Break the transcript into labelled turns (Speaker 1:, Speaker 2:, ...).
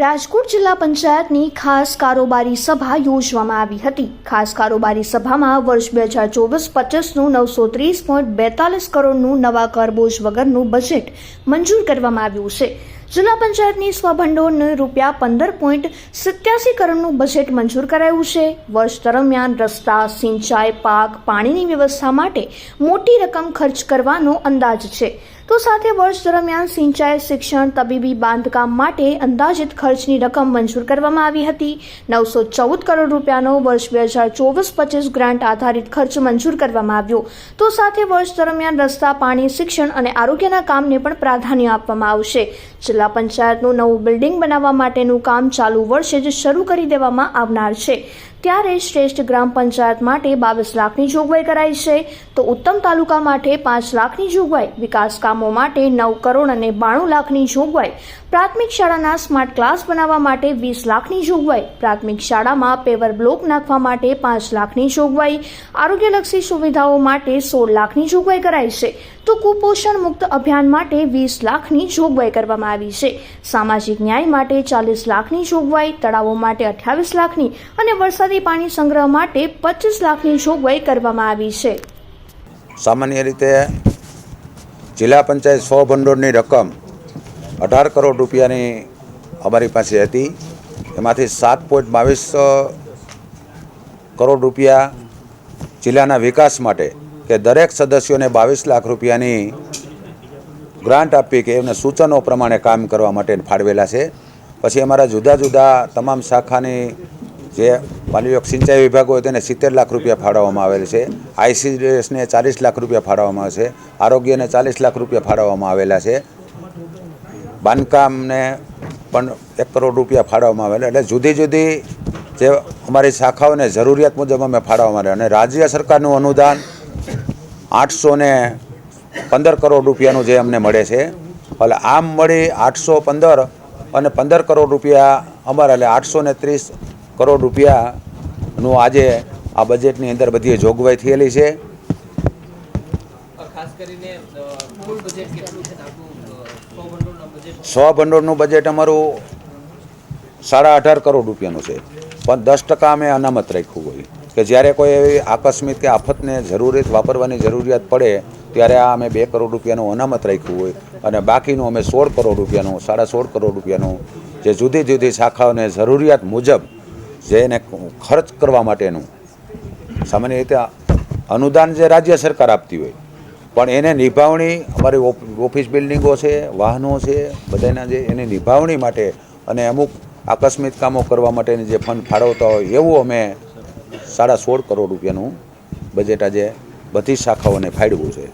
Speaker 1: રાજકોટ જિલ્લા પંચાયતની ખાસ કારોબારી સભા યોજવામાં આવી હતી. ખાસ કારોબારી સભામાં વર્ષ બે હજાર ચોવીસ પચીસનું નવસો ત્રીસ પોઈન્ટ બેતાલીસ કરોડનું નવા કરબોજ વગરનું બજેટ મંજૂર કરવામાં આવ્યું છે. જિલ્લા પંચાયતની સ્વભંડોળને રૂપિયા પંદર પોઈન્ટ સિત્યાસી કરોડનું બજેટ મંજૂર કરાયું છે. વર્ષ દરમિયાન રસ્તા, સિંચાઈ, પાક, પાણીની વ્યવસ્થા માટે મોટી રકમ ખર્ચ કરવાનો અંદાજ છે. તો સાથે વર્ષ દરમિયાન સિંચાઈ, શિક્ષણ, તબીબી બાંધકામ માટે અંદાજિત ખર્ચની રકમ મંજૂર કરવામાં આવી હતી. નવસો ચૌદ કરોડ રૂપિયાનો વર્ષ બે હજાર ચોવીસ પચીસ ગ્રાન્ટ આધારિત ખર્ચ મંજૂર કરવામાં આવ્યો. તો સાથે વર્ષ દરમિયાન રસ્તા, પાણી, શિક્ષણ અને આરોગ્યના કામને પણ પ્રાધાન્ય આપવામાં આવશે. જિલ્લા પંચાયતનું નવું બિલ્ડિંગ બનાવવા માટેનું કામ ચાલુ વર્ષે જ શરૂ કરી દેવામાં આવનાર છે. ત્યારે શ્રેષ્ઠ ગ્રામ પંચાયત માટે બાવીસ લાખની જોગવાઈ કરાઈ છે. તો ઉત્તમ તાલુકા માટે પાંચ લાખની જોગવાઈ, વિકાસ કામો માટે નવ કરોડ અને બાણું લાખની જોગવાઈ. પ્રાથમિક શાળાના સ્માર્ટ ક્લાસ બનાવવા માટે વીસ લાખની જોગવાઈ. પ્રાથમિક શાળામાં પેવર બ્લોક નાખવા માટે પાંચ લાખની જોગવાઈ. આરોગ્યલક્ષી સુવિધાઓ માટે સોળ લાખની જોગવાઈ કરાઈ છે. તો કુપોષણ મુક્ત અભિયાન માટે વીસ લાખની જોગવાઈ કરવામાં આવી છે. સામાજિક ન્યાય માટે ચાલીસ લાખની જોગવાઈ, તળાવો માટે અઠ્યાવીસ લાખની અને વરસાદી પાણી સંગ્રહ માટે પચીસ લાખની જોગવાઈ કરવામાં આવી છે.
Speaker 2: સામાન્ય રીતે જિલ્લા પંચાયત સો ભંડોળની રકમ અઢાર કરોડ રૂપિયાની અમારી પાસે હતી. એમાંથી સાત પોઈન્ટ બાવીસ કરોડ રૂપિયા જિલ્લાના વિકાસ માટે કે દરેક સદસ્યોને બાવીસ લાખ રૂપિયાની ગ્રાન્ટ આપી કે એમને સૂચનો પ્રમાણે કામ કરવા માટે ફાળવેલા છે. પછી અમારા જુદા જુદા તમામ શાખાની જે માની સિંચાઈ વિભાગ હોય તેને સિત્તેર લાખ રૂપિયા ફાળવવામાં આવેલ છે. આઈસીડીએસને ચાલીસ લાખ રૂપિયા ફાળવવામાં આવે છે. આરોગ્યને ચાલીસ લાખ રૂપિયા ફાળવવામાં આવેલા છે. બાંધકામને પણ એક કરોડ રૂપિયા ફાળવવામાં આવેલા એટલે જુદી જુદી જે અમારી શાખાઓને જરૂરિયાત મુજબ અમે ફાળવવામાં આવે અને રાજ્ય સરકારનું અનુદાન આઠસો ને પંદર કરોડ રૂપિયાનું જે અમને મળે છે. એટલે આમ મળી આઠસો પંદર અને પંદર કરોડ રૂપિયા અમારા એટલે આઠસો ને ત્રીસ કરોડ રૂપિયાનું આજે આ બજેટની અંદર બધી જોગવાઈ થયેલી છે. સો ભંડોળનું બજેટ અમારું સાડા અઢાર કરોડ રૂપિયાનું છે. પણ દસ ટકા અમે અનામત રાખ્યું હોય. કે જ્યારે કોઈ એવી આકસ્મિક કે આફતને જરૂરિયાત વાપરવાની જરૂરિયાત પડે, ત્યારે આ અમે બે કરોડ રૂપિયાનું અનામત રાખ્યું હોય અને બાકીનું અમે સોળ કરોડ રૂપિયાનું, સાડા સોળ કરોડ રૂપિયાનું જે જુદી જુદી શાખાઓને જરૂરિયાત મુજબ જે એને ખર્ચ કરવા માટેનું. સામાન્ય રીતે અનુદાન જે રાજ્ય સરકાર આપતી હોય, પણ એને નિભાવણી અમારી ઓફિસ બિલ્ડિંગો છે, વાહનો છે, બધાના જે એની નિભાવણી માટે અને અમુક આકસ્મિક કામો કરવા માટેની જે ફંડ ફાળવતા હોય, એવું અમે સાડા સોળ કરોડ રૂપિયાનું બજેટ આજે બધી શાખાઓને ફાળવ્યું છે.